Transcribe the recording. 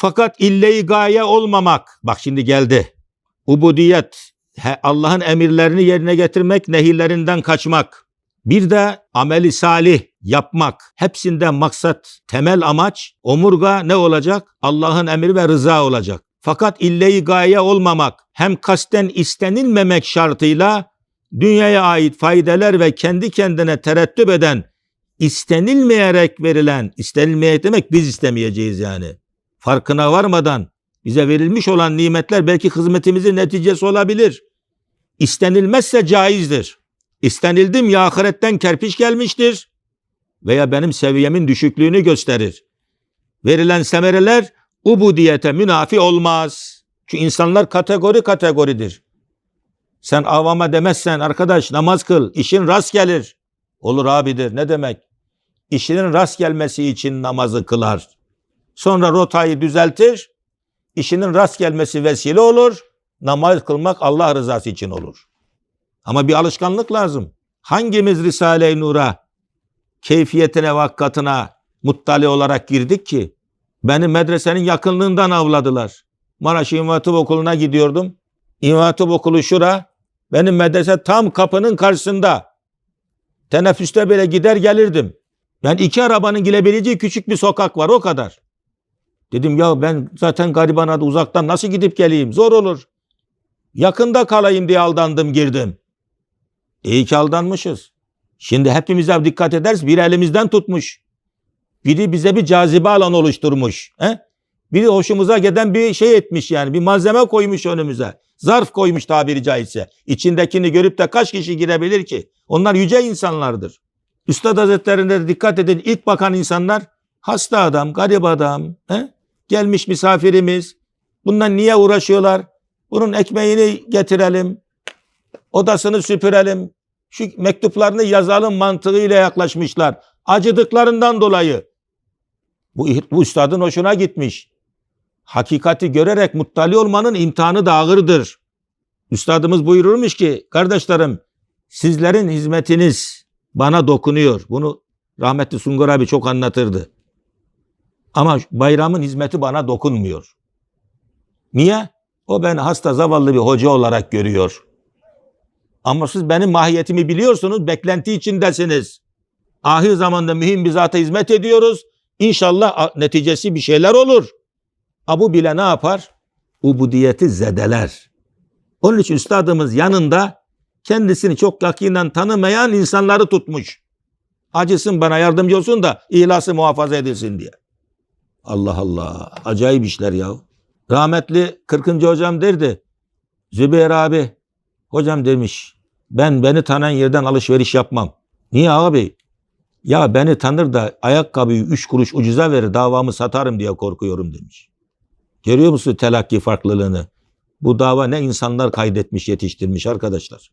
Fakat ille-i gaye olmamak. Bak şimdi geldi. Ubudiyet. Allah'ın emirlerini yerine getirmek, nehirlerinden kaçmak. Bir de ameli salih yapmak. Hepsinde maksat, temel amaç, omurga ne olacak? Allah'ın emri ve rıza olacak. Fakat ille-i gaye olmamak, hem kasten istenilmemek şartıyla dünyaya ait faydeler ve kendi kendine terettüp eden, istenilmeyerek verilen, istenilmeyerek demek biz istemeyeceğiz yani. Farkına varmadan bize verilmiş olan nimetler belki hizmetimizin neticesi olabilir. İstenilmezse caizdir. İstenildim ya ahiretten kerpiç gelmiştir veya benim seviyemin düşüklüğünü gösterir. Verilen semereler ubudiyete münafi olmaz. Çünkü insanlar kategori kategoridir. Sen avama demezsen arkadaş namaz kıl, işin rast gelir. Olur abidir ne demek? İşinin rast gelmesi için namazı kılar. Sonra rotayı düzeltir, işinin rast gelmesi vesile olur. Namaz kılmak Allah rızası için olur. Ama bir alışkanlık lazım. Hangimiz Risale-i Nur'a keyfiyetine ve hakikatına muttali olarak girdik ki? Beni medresenin yakınlığından avladılar. Maraş İmam Okulu'na gidiyordum. İmam Okulu şura. Benim medrese tam kapının karşısında. Teneffüste bile gider gelirdim. Ben iki arabanın girebileceği küçük bir sokak var o kadar. Dedim ya ben zaten garibana da uzaktan nasıl gidip geleyim zor olur. Yakında kalayım diye aldandım girdim. İyi ki aldanmışız. Şimdi hepimize dikkat ederiz bir elimizden tutmuş. Biri bize bir cazibe alanı oluşturmuş. He? Biri hoşumuza giden bir şey etmiş yani bir malzeme koymuş önümüze. Zarf koymuş tabiri caizse. İçindekini görüp de kaç kişi girebilir ki? Onlar yüce insanlardır. Üstad Hazretlerine de dikkat edin ilk bakan insanlar hasta adam, garip adam, he? Gelmiş misafirimiz. Bundan niye uğraşıyorlar? Bunun ekmeğini getirelim, odasını süpürelim, şu mektuplarını yazalım mantığıyla yaklaşmışlar. Acıdıklarından dolayı. Bu, bu üstadın hoşuna gitmiş. Hakikati görerek muttali olmanın imtihanı da ağırdır. Üstadımız buyururmuş ki, kardeşlerim sizlerin hizmetiniz bana dokunuyor. Bunu rahmetli Sungur abi çok anlatırdı. Ama bayramın hizmeti bana dokunmuyor. Niye? O beni hasta zavallı bir hoca olarak görüyor. Ama siz benim mahiyetimi biliyorsunuz, beklenti içindesiniz. Ahir zamanda mühim bir zata hizmet ediyoruz. İnşallah neticesi bir şeyler olur. Abu bile ne yapar? Ubudiyeti zedeler. Onun için üstadımız yanında kendisini çok yakinen tanımayan insanları tutmuş. Acısın bana yardımcı olsun da ihlası muhafaza edilsin diye. Allah Allah. Acayip işler ya. Rahmetli 40. hocam derdi. Zübeyir abi hocam demiş ben beni tanıyan yerden alışveriş yapmam. Niye abi? Ya beni tanır da ayakkabıyı üç kuruş ucuza verir davamı satarım diye korkuyorum demiş. Görüyor musun telakki farklılığını? Bu dava ne insanlar kaydetmiş yetiştirmiş arkadaşlar.